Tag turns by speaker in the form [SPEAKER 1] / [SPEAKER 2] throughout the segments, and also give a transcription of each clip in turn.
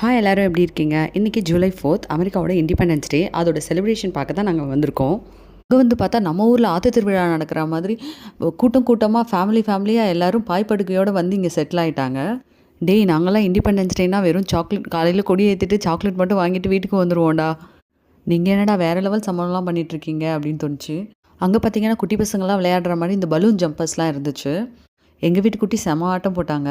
[SPEAKER 1] Hi எல்லோரும் எப்படி இருக்கீங்க? இன்றைக்கி ஜூலை ஃபோர்த் அமெரிக்காவோட இண்டிபெண்டன்ஸ் டே அதோட செலிப்ரேஷன் பார்க்க தான் நாங்கள் வந்திருக்கோம். அங்கே வந்து பார்த்தா நம்ம ஊரில் ஆற்று திருவிழா நடக்கிற மாதிரி கூட்டம் கூட்டமாக ஃபேமிலி ஃபேமிலியாக எல்லாரும் பாய்ப்படுக்கையோடு வந்து இங்கே செட்டில் ஆகிட்டாங்க டேய் நாங்களாம் இண்டிபெண்டன்ஸ் டேனால் வெறும் சாக்லேட் காலையில் கொடி ஏற்றிட்டு சாக்லேட் மட்டும் வாங்கிட்டு வீட்டுக்கு வந்துடுவோம்டா நீங்கள் என்னடா வேறு லெவல் சம்பளம்லாம் பண்ணிகிட்ருக்கீங்க அப்படின்னு தோணுச்சு. அங்கே பார்த்தீங்கன்னா குட்டி பசங்களாம் விளையாடுற மாதிரி இந்த பலூன் ஜம்பர்ஸ்லாம் இருந்துச்சு. எங்கள் வீட்டு குட்டி செம ஆட்டம் போட்டாங்க.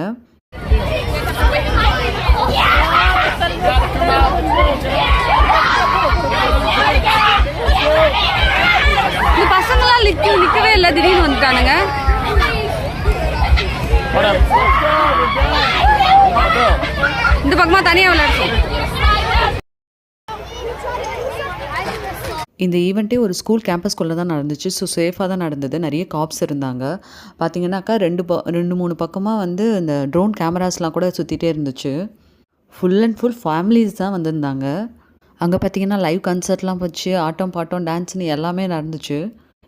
[SPEAKER 2] பசங்களாம் நிக்க நிக்கவே இல்லை திடீர்னு வந்துட்டானுங்க. இந்த பக்கமா தனியா விளையாடுறோம்
[SPEAKER 1] இந்த ஈவெண்ட்டே ஒரு ஸ்கூல் கேம்பஸ்குள்ளே தான் நடந்துச்சு. ஸோ சேஃபாக தான் நடந்தது. நிறைய காப்ஸ் இருந்தாங்க. பார்த்தீங்கன்னாக்கா ரெண்டு ப ரெண்டு மூணு பக்கமாக வந்து இந்த ட்ரோன் கேமராஸ்லாம் கூட சுற்றிட்டே இருந்துச்சு. ஃபுல் அண்ட் ஃபுல் ஃபேமிலிஸ் தான் வந்திருந்தாங்க. அங்கே பார்த்தீங்கன்னா லைவ் கன்சர்ட்லாம் வச்சு ஆட்டம் பாட்டம் டான்ஸ்னு எல்லாமே நடந்துச்சு.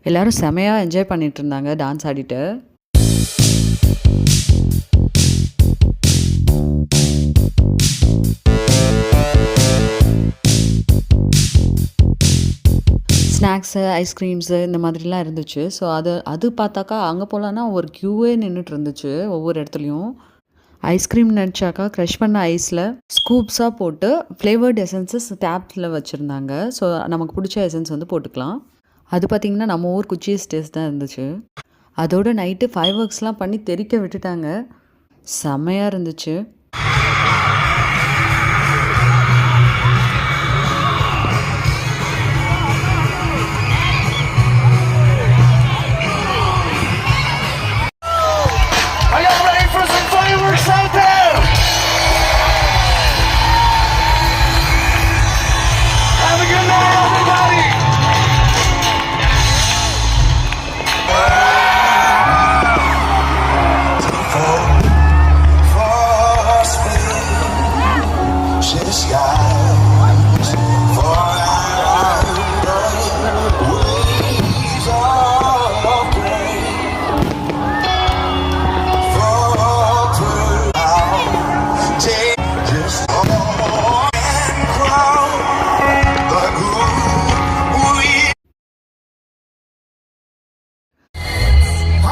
[SPEAKER 1] எல்லோரும் செமையாக என்ஜாய் பண்ணிகிட்டு இருந்தாங்க டான்ஸ் ஆடிட்டு. ஸ்நாக்ஸு ஐஸ்கிரீம்ஸு இந்த மாதிரிலாம் இருந்துச்சு. ஸோ அது அது பார்த்தாக்கா அங்கே போகலான்னா ஒரு க்யூவே நின்றுட்டு இருந்துச்சு ஒவ்வொரு இடத்துலையும். ஐஸ்கிரீம் நினச்சாக்கா க்ரஷ் பண்ண ஐஸில் ஸ்கூப்ஸாக போட்டு ஃப்ளேவர்ட் எசன்சஸ் டேப்ஸில் வச்சுருந்தாங்க. ஸோ நமக்கு பிடிச்ச எசன்ஸ் வந்து போட்டுக்கலாம். அது பார்த்திங்கன்னா நம்ம ஊர் குச்சி டேஸ்ட் தான் இருந்துச்சு. அதோட நைட்டு ஃபைவ் ஒர்க்ஸ்லாம் பண்ணி தெறிக்க விட்டுட்டாங்க. செம்மையாக இருந்துச்சு.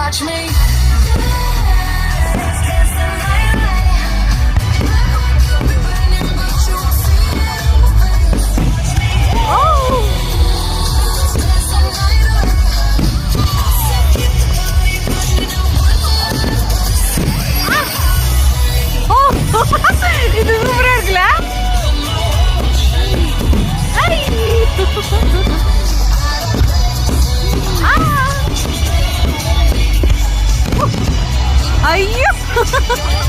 [SPEAKER 3] Watch me Ha
[SPEAKER 4] ha ha!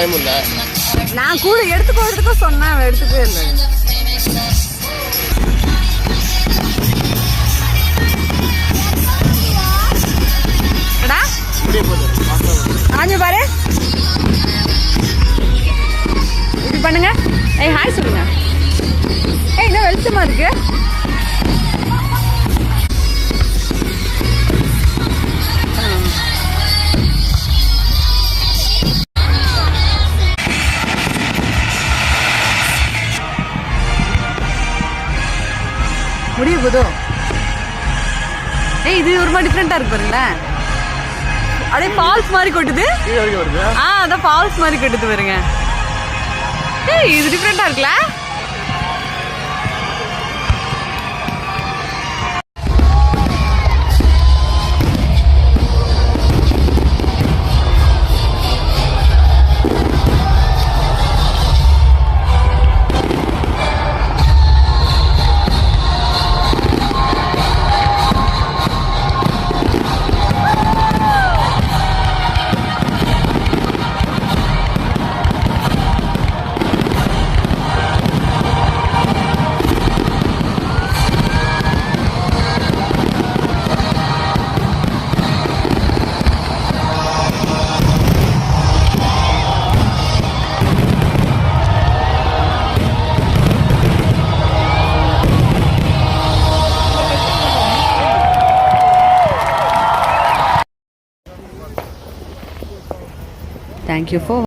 [SPEAKER 4] பயமும்
[SPEAKER 2] நான் கூட எடுத்துக்கோ எடுத்துக்கோ சொன்னேன் அவன் எடுத்துக்கவே இல்லை. ஆஞ்சு பாரு. இது பண்ணுங்க. ஏய் ஹாய் சொல்லுங்க ஏய் இன்னும் வெளிச்சமா இருக்கு. முடிய போதோ ஏய் இது ஒரு மாதிரி டிஃப்ரெண்டா இருக்கு பாருங்களேன். அப்படியே ஃபால்ஸ் மாதிரி கொட்டுது. ஆ அதான் ஃபால்ஸ் மாதிரி கட்டுது பாருங்க. ஏய் இது டிஃப்ரெண்டா இருக்குல்ல?
[SPEAKER 1] Thank you for